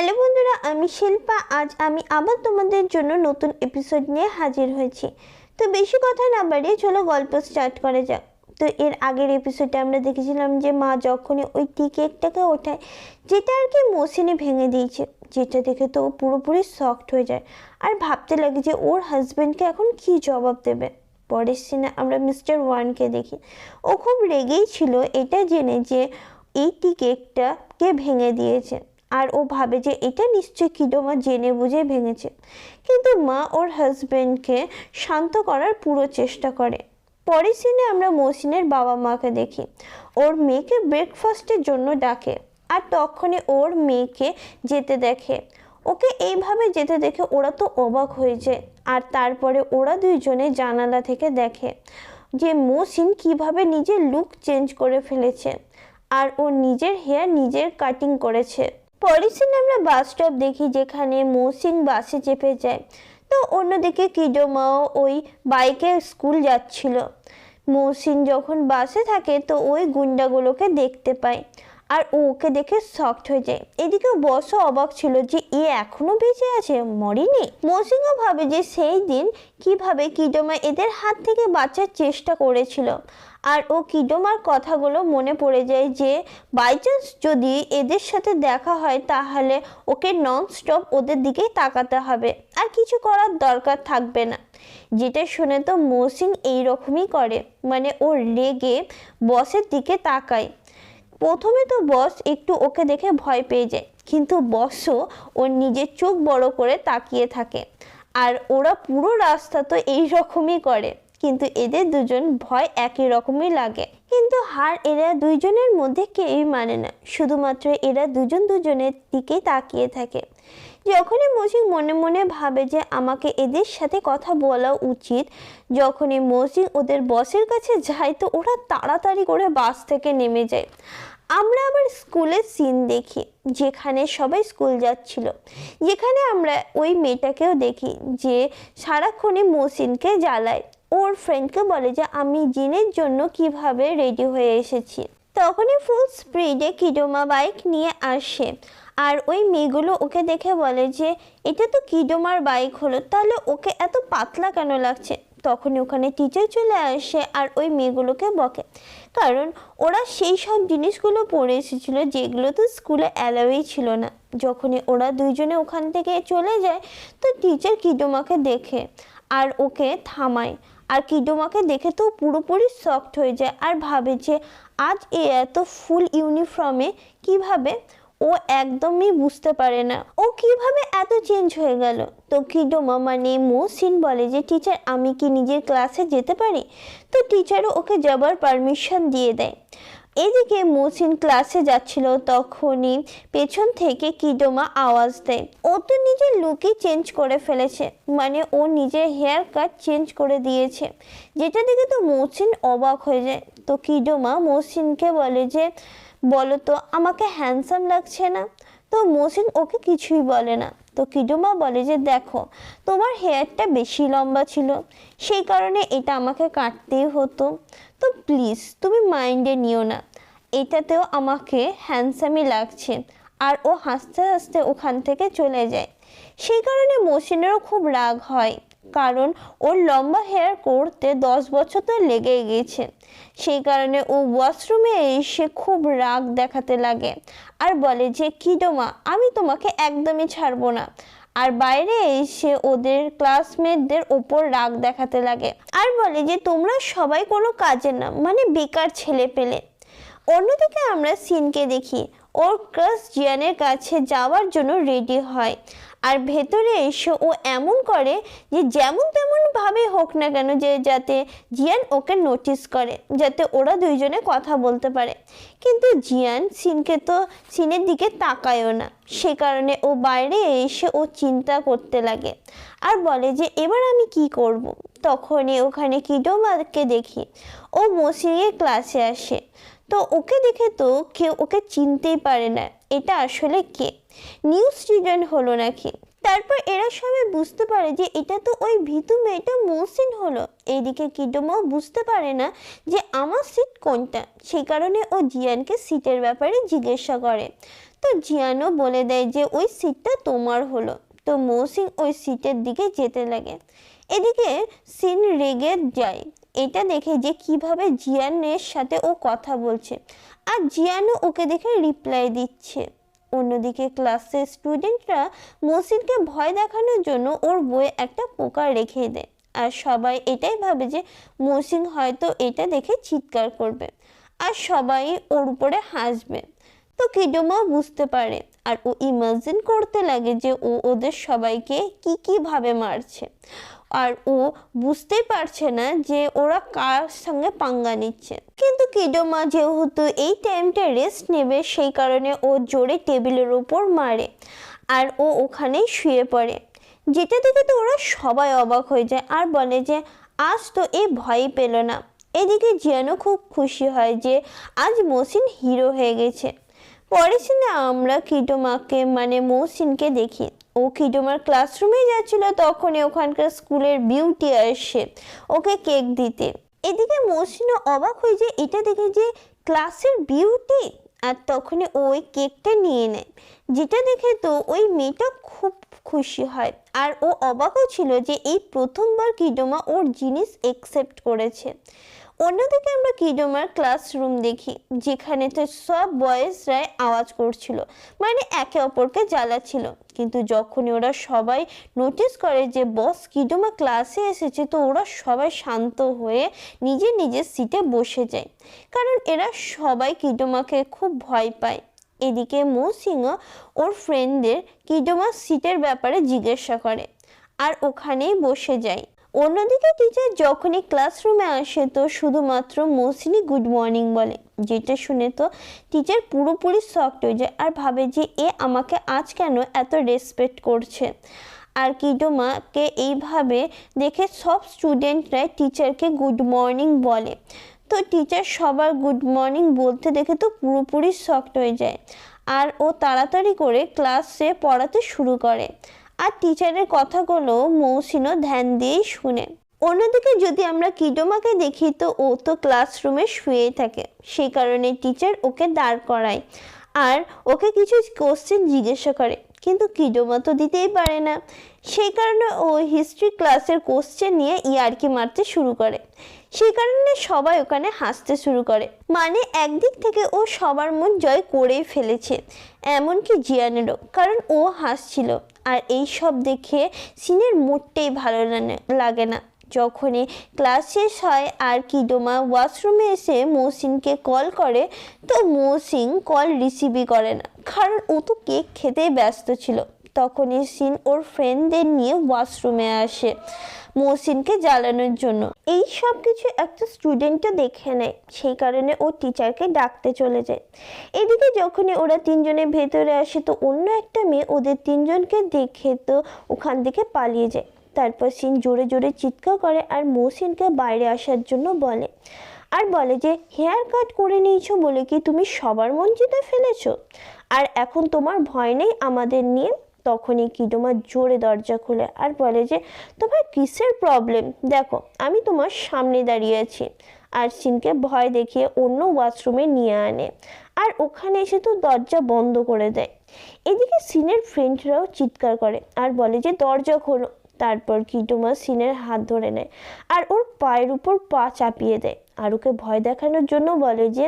Hello বন্ধুরা, আমি শিল্পা। আজ আমি আবার তোমাদের জন্য নতুন এপিসোড নিয়ে হাজির হয়েছি। তো বেশি কথা না বাড়িয়ে চলো গল্প স্টার্ট করা যাক। তো এর আগের এপিসোডে আমরা দেখেছিলাম যে মা যখনই ওই টি কেকটাকে ওঠায়, যেটা আর কি মৌসিনে ভেঙে দিয়েছে, যেটা দেখে তো ও পুরোপুরি শকড হয়ে যায়। আর ভাবতে লাগে যে ওর হাজব্যান্ডকে এখন কি জবাব দেবে? পরের সিনে আমরা মিস্টার ওয়ানকে দেখি। ও খুব রেগেই ছিল, এটা জেনে যে এই টি কেকটাকে ভেঙে দিয়েছে। আর ও ভাবে যে এটা নিশ্চয়ই কিডোমা জেনে বুঝে ভেঙেছে। কিন্তু মা ওর হাজবেন্ডকে শান্ত করার পুরো চেষ্টা করে। পরের সিনে আমরা মহসিনের বাবা মাকে দেখি। ওর মেয়েকে ব্রেকফাস্টের জন্য ডাকে আর তখনই ওর মেয়েকে যেতে দেখে। ওকে এইভাবে যেতে দেখে ওরা তো অবাক হয়ে যায় আর তারপরে ওরা দুইজনে জানালা থেকে দেখে যে মহসিন কীভাবে নিজের লুক চেঞ্জ করে ফেলেছে। আর ও নিজের হেয়ার নিজের কাটিং করেছে। পরের আমরা বাস স্টপ দেখি যেখানে মৌসিন বাসে চেপে যায়। তো অন্যদিকে কিডোমাও ওই বাইকে স্কুল যাচ্ছিল। মৌসিন যখন বাসে থাকে তো ওই গুন্ডাগুলোকে দেখতে পায়। আর ও ওকে দেখে শকড হয়ে যায়। এদিকে বসও অবাক ছিল যে এ এখনও বেঁচে আছে, মরেনি? মৌসিনও ভাবে যে সেই দিন কীভাবে কিডোমা এদের হাত থেকে বাঁচার চেষ্টা করেছিল। আর ও কিডোমার কথাগুলো মনে পড়ে যায় যে বাই চান্স যদি এদের সাথে দেখা হয়, তাহলে ওকে নন স্টপ ওদের দিকেই তাকাতে হবে। আর কিছু করার দরকার থাকবে না। যেটা শুনে তো মৌসিন এইরকমই করে। মানে ও রেগে বসের দিকে তাকায়। প্রথমে তো বস একটু ওকে দেখে ভয় পেয়ে যায়, কিন্তু বসও ওর নিজের চোখ বড় করে তাকিয়ে থাকে। আর ওরা পুরো রাস্তা তো এই রকমই করে, কিন্তু এদের দুজন ভয় একই রকমই লাগে। কিন্তু হার এরা দুইজনের মধ্যে কেউই মানে না, শুধুমাত্র এরা দুজন দুজনের দিকেই তাকিয়ে থাকে। যখনই মৌসিক মনে মনে ভাবে যে আমাকে এদের সাথে কথা বলা উচিত, যখনই মৌসিক ওদের বসের কাছে যায় তো ওরা তাড়াতাড়ি করে বাস থেকে নেমে যায়। আমরা আবার স্কুলের সিন দেখি, যেখানে সবাই স্কুল যাচ্ছিল। যেখানে আমরা ওই মেয়েটাকেও দেখি যে সারাক্ষণই মৌসিনকে জ্বালায়। ওর ফ্রেন্ডকে বলে যে, আমি জিনের জন্য কীভাবে রেডি হয়ে এসেছি? তখনই ফুল স্পিডে কিডোমা বাইক নিয়ে আসে। আর ওই মেয়েগুলো ওকে দেখে বলে যে, এটা তো কিডোমার বাইক হলো, তাহলে ওকে এত পাতলা কেন লাগছে? তখনই ওখানে টিচার চলে আসে আর ওই মেয়েগুলোকে বকে। কারণ ওরা সেই সব জিনিসগুলো পড়ে এসেছিল যেগুলো তো স্কুলে অ্যালাউই ছিল না। যখনই ওরা দুইজনে ওখান থেকে চলে যায়, তো টিচার কিডোমাকে দেখে আর ওকে থামায়। আর কিডোমাকে দেখে তো পুরোপুরি সফট হয়ে যায় আর ভাবে যে আজ এ এত ফুল ইউনিফর্মে কীভাবে ও একদমই বুঝতে পারে না। ও কীভাবে এত চেঞ্জ হয়ে গেল? তো কিডোমা মানে মোসিন বলে যে, টিচার, আমি কি নিজের ক্লাসে যেতে পারি? তো টিচারও ওকে যাবার পারমিশন দিয়ে দেয়। এদিকে মৌসিন ক্লাসে যাচ্ছিল তখনই পেছন থেকে কিডোমা আওয়াজ দেয়। ও তো নিজের লুকই চেঞ্জ করে ফেলেছে মানে ও নিজের হেয়ার কাট চেঞ্জ করে দিয়েছে। যেটা দেখে তো মৌসিন অবাক হয়ে যায়। তো কিডোমা মৌসিনকে বলে যে, বলো তো, আমাকে হ্যান্ডসাম লাগছে না? তো মৌসিন ওকে কিছুই বলে না। তো কিডোমা বলে যে, দেখো, তোমার হেয়ারটা বেশি লম্বা ছিল, সেই কারণে এটা আমাকে কাটতেই হতো। তো প্লিজ তুমি মাইন্ডে নিও না। এটাতেও আমাকে হ্যান্ডসামই লাগছে। আর ও হাসতে হাসতে ওখান থেকে চলে যায়। সেই কারণে মৌসিনেরও খুব রাগ হয়, কারণ ওর লম্বা হেয়ার করতে দশ বছর তো লেগেই গিয়েছে সেই কারণে ও ওয়াশরুমে এসে খুব রাগ দেখাতে লাগে। আর বলে যে কিডোমা আমি তোমাকে একদমই ছাড়বো না। আর বাইরে এসে ওদের ক্লাসমেটদের ওপর রাগ দেখাতে লাগে। আর বলে যে, তোমরা সবাই কোনো কাজের না মানে বেকার ছেলে পেলে অন্যদিকে আমরা সিনকে দেখি। ওর ক্রাস জিয়ানের কাছে যাওয়ার জন্য রেডি হয়। আর ভেতরে এসে ও এমন করে যে যেমন তেমন ভাবে হোক না কেন যে যাতে জিয়ান ওকে নোটিস করে, যাতে ওরা দুইজনে কথা বলতে পারে। কিন্তু জিয়ান সিনকে তো সিনের দিকে তাকায়ও না। সে কারণে ও বাইরে এসে ও চিন্তা করতে লাগে। আর বলে যে, এবার আমি কি করব। তখনই ওখানে কিডোমাকে দেখি। ও মসিনের ক্লাসে আসে। তো ওকে দেখে তো কেউ ওকে চিনতেই পারে না। এটা আসলে কে? নিউ স্টুডেন্ট হলো নাকি? তারপর এরা সবাই বুঝতে পারে যে এটা তো ওই ভীতু মেয়েটা মৌসিন হলো। এইদিকে কিডোমাও বুঝতে পারে না যে আমার সিট কোনটা। সেই কারণে ও জিয়ানকে সিটের ব্যাপারে জিজ্ঞাসা করে। তো জিয়ানও বলে দেয় যে ওই সিটটা তোমার হলো। তো মৌসিন ওই সিটের দিকে যেতে লাগে। এদিকে সিন রেগে যায়। এটা দেখে যে কীভাবে জিয়ানের সাথে ও কথা বলছে। আর জিয়ানও ওকে দেখে রিপ্লাই দিচ্ছে। অন্যদিকে ক্লাসের স্টুডেন্টরা মসিনকে ভয় দেখানোর জন্য ওর বইয়ে একটা পোকা রেখে দেয়। আর সবাই এটাই ভাবে যে মসিন হয়তো এটা দেখে চিৎকার করবে। আর সবাই ওর উপরে হাসবে। তো কিডোমাও বুঝতে পারে। আর ও ইমাজিন করতে লাগে যে ও ওদের সবাইকে কি কি ভাবে মারছে। আর ও বুঝতেই পারছে না যে ওরা কার সঙ্গে পাঙ্গা নিচ্ছে। কিন্তু কিডোমা যেহেতু এই টাইমটা রেস্ট নেবে, সেই কারণে ও জোরে টেবিলের ওপর মারে আর ও ওখানেই শুয়ে পড়ে। যেটা দেখে তো ওরা সবাই অবাক হয়ে যায় আর বলে যে, আজ তো এ ভয় পেল না। এদিকে জিয়ানো খুব খুশি হয় যে, আজ মসিন হিরো হয়ে গেছে। পরে সিনে আমরা কিডোমাকে মানে মৌসিনকে দেখি। ও কিডোমার ক্লাসরুমে যাচ্ছিল, তখনই ওখানকার স্কুলের বিউটি আসে। ওকে কেক দিতে। এদিকে মৌসিনও অবাক হয়ে যায়, এটা দেখে যে ক্লাসের বিউটি আর তখনই ওই কেকটা নিয়ে নেয়। যেটা দেখে তো ওই মেয়েটা খুব খুশি হয়। আর ও অবাকও ছিল যে এই প্রথমবার কিডোমা ওর জিনিস একসেপ্ট করেছে। অন্যদিকে আমরা কিডোমার ক্লাসরুম দেখি, যেখানে তো সব বয়েজরাই আওয়াজ করছিল মানে একে অপরকে জ্বালাচ্ছিল। কিন্তু যখনই ওরা সবাই নোটিস করে যে বস কিডোমা ক্লাসে এসেছে, তো ওরা সবাই শান্ত হয়ে নিজের নিজের সিটে বসে যায়। কারণ এরা সবাই কিডোমাকে খুব ভয় পায়। এদিকে মৌসিংহ ওর ফ্রেন্ডদের কিডোমার সিটের ব্যাপারে জিজ্ঞাসা করে, আর ওখানেই বসে যায়। অন্যদিকে টিচার যখনই ক্লাসরুমে আসে তো শুধুমাত্র মৌসিনী গুড মর্নিং বলে। যেটা শুনে তো টিচার পুরোপুরি শকড হয়ে যায় আর ভাবে যে, এ আমাকে আজ কেন এত রেসপেক্ট করছে? আর কিডোমাকে এইভাবে দেখে সব স্টুডেন্টরাই টিচারকে গুড মর্নিং বলে। তো টিচার সবার গুড মর্নিং বলতে দেখে তো পুরোপুরি শকড হয়ে যায়। আর ও তাড়াতাড়ি করে ক্লাসে পড়াতে শুরু করে। আর টিচারের কথাগুলো মৌসিনও ধ্যান দিয়েই শুনে। অন্যদিকে যদি আমরা কিডোমাকে দেখি, তো ও তো ক্লাসরুমে শুয়েই থাকে। সেই কারণে টিচার ওকে দাঁড় করায় আর ওকে কিছু কোশ্চেন জিজ্ঞাসা করে। কিন্তু কিডোমা তো দিতেই পারে না। সেই কারণে ও হিস্ট্রি ক্লাসের কোশ্চেন নিয়ে ইয়ার্কি মারতে শুরু করে। সেই কারণে সবাই ওখানে হাসতে শুরু করে। মানে একদিক থেকে ও সবার মন জয় করেই ফেলেছে, এমনকি জিয়ানেরও। কারণ ও হাসছিল। আর এই সব দেখে সিনের মোটেই ভালো লাগে না। যখনই ক্লাস শেষ হয় আর কিডোমা ওয়াশরুমে এসে মৌসিনকে কল করে, তো মৌসিন কল রিসিভই করে না। কারণ ও তো কেক খেতেই ব্যস্ত ছিল। তখনই সিন ওর ফ্রেন্ডদের নিয়ে ওয়াশরুমে আসে মৌসিনকে জ্বালানোর জন্য। এই সব কিছু একটা স্টুডেন্টও দেখে নেয়, সেই কারণে ও টিচারকে ডাকতে চলে যায়। এদিকে যখনই ওরা তিনজনে ভেতরে আসে, তো অন্য একটা মেয়ে ওদের তিনজনকে দেখে তো ওখান থেকে পালিয়ে যায়। তারপর সিন জোরে জোরে চিৎকার করে আর মৌসিনকে বাইরে আসার জন্য বলে। আর বলে যে, হেয়ার কাট করে নিয়েছো বলে কি তুমি সবার মন জিতে ফেলেছো? আর এখন তোমার ভয় নেই আমাদের নিয়ে? তখনই কিডোমা জোরে দরজা খুলে আর বলে যে, তোমার কিসের প্রবলেম দেখো, আমি তোমার সামনে দাঁড়িয়ে আছি। আর সিনকে ভয় দেখিয়ে অন্য ওয়াশরুমে নিয়ে আনে। আর ওখানে এসে তো দরজা বন্ধ করে দেয়। এদিকে সিনের ফ্রেন্ডরাও চিৎকার করে আর বলে যে, দরজা খোলো। তারপর কিডোমা সিনের হাত ধরে নেয় আর ওর পায়ের উপর পা চাপিয়ে দেয়। আর ওকে ভয় দেখানোর জন্য বলে যে,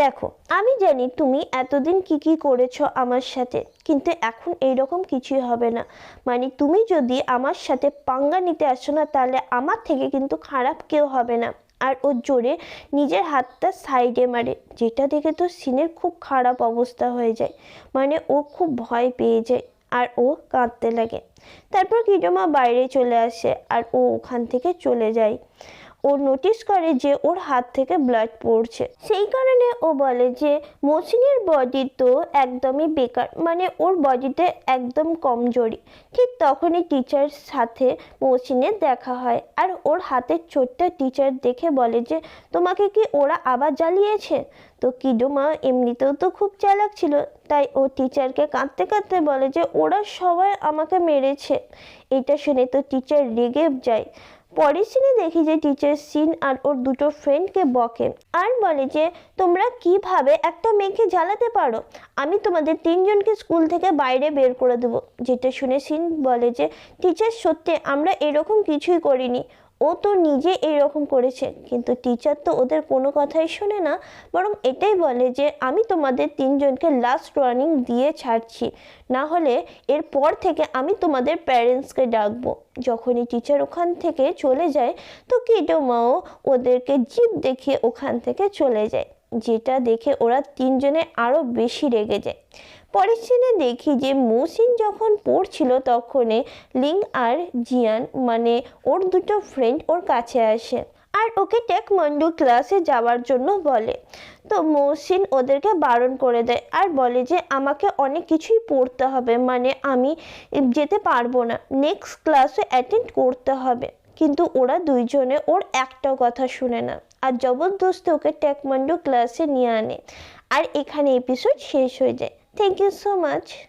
দেখো, আমি জানি তুমি এতদিন কি কি করেছ আমার সাথে, কিন্তু এখন এইরকম কিছুই হবে না। মানে তুমি যদি আমার সাথে পাঙ্গা নিতে আসো না, তাহলে আমার থেকে কিন্তু খারাপ কেউ হবে না। আর ও জোরে নিজের হাতটা সাইডে মারে, যেটা দেখে তো সিনের খুব খারাপ অবস্থা হয়ে যায়। মানে ও খুব ভয় পেয়ে যায় আর ও কাঁদতে লাগে। তারপর কিডোমা বাইরে চলে আসে আর ও ওখান থেকে চলে যায়। ও নোটিস করে যে ওর হাত থেকে ব্লাড পড়ছে। সেই কারণে ও বলে যে মৌসিনের বডি তো একদমই বেকার মানে ওর বডিতে একদম কমজোরি। ঠিক তখনই টিচার সাথে মৌসিনের দেখা হয়। আর ওর হাতের চোটটা টিচার দেখে বলে যে, তোমাকে কি ওরা আবার জ্বালিয়েছে? তো কিডোমা এমনিতেও তো খুব চালাক ছিল, তাই ও টিচারকে কাঁদতে কাঁদতে বলে যে, ওরা সবাই আমাকে মেরেছে। এটা শুনে তো টিচার রেগে যায়। পরের সিনে দেখি যে টিচার সিন আর ওর দুটো ফ্রেন্ডকে বকে। আর বলে যে, তোমরা কীভাবে একটা মেয়েকে জ্বালাতে পারো? আমি তোমাদের তিনজনকে স্কুল থেকে বাইরে বের করে দেবো। যেটা শুনে সিন বলে যে টিচার সত্যি আমরা এরকম কিছুই করিনি। ও তো নিজে এরকম করেছে, কিন্তু টিচার তো ওদের কোনো কথাই শোনে না, বরং এটাই বলে যে আমি তোমাদের তিনজনকে লাস্ট ওয়ার্নিং দিয়ে ছাড়ছি, না হলে এরপর থেকে আমি তোমাদের প্যারেন্টসকে ডাকবো। যখনই টিচার ওখান থেকে চলে যায়, তো কিটো মাও ওদেরকে জিপ দেখিয়ে ওখান থেকে চলে যায়, যেটা দেখে ওরা তিনজনে আরও বেশি রেগে যায়। পরের সিনে দেখি যে মৌসিন যখন পড়ছিল তখনই লিং আর জিয়ান মানে ওর দুটো ফ্রেন্ড ওর কাছে আসে আর ওকে টেকমন্ডু ক্লাসে যাওয়ার জন্য বলে। তো মৌসিন ওদেরকে বারণ করে দেয় আর বলে যে, আমাকে অনেক কিছুই পড়তে হবে মানে আমি যেতে পারব না। নেক্সট ক্লাসে অ্যাটেন্ড করতে হবে। কিন্তু ওরা দুইজনে ওর একটাও কথা শুনে না আর জবরদস্তি ওকে টেকমন্ডু ক্লাসে নিয়ে আনে। আর এখানে এপিসোড শেষ হয়ে যায়। Thank you so much.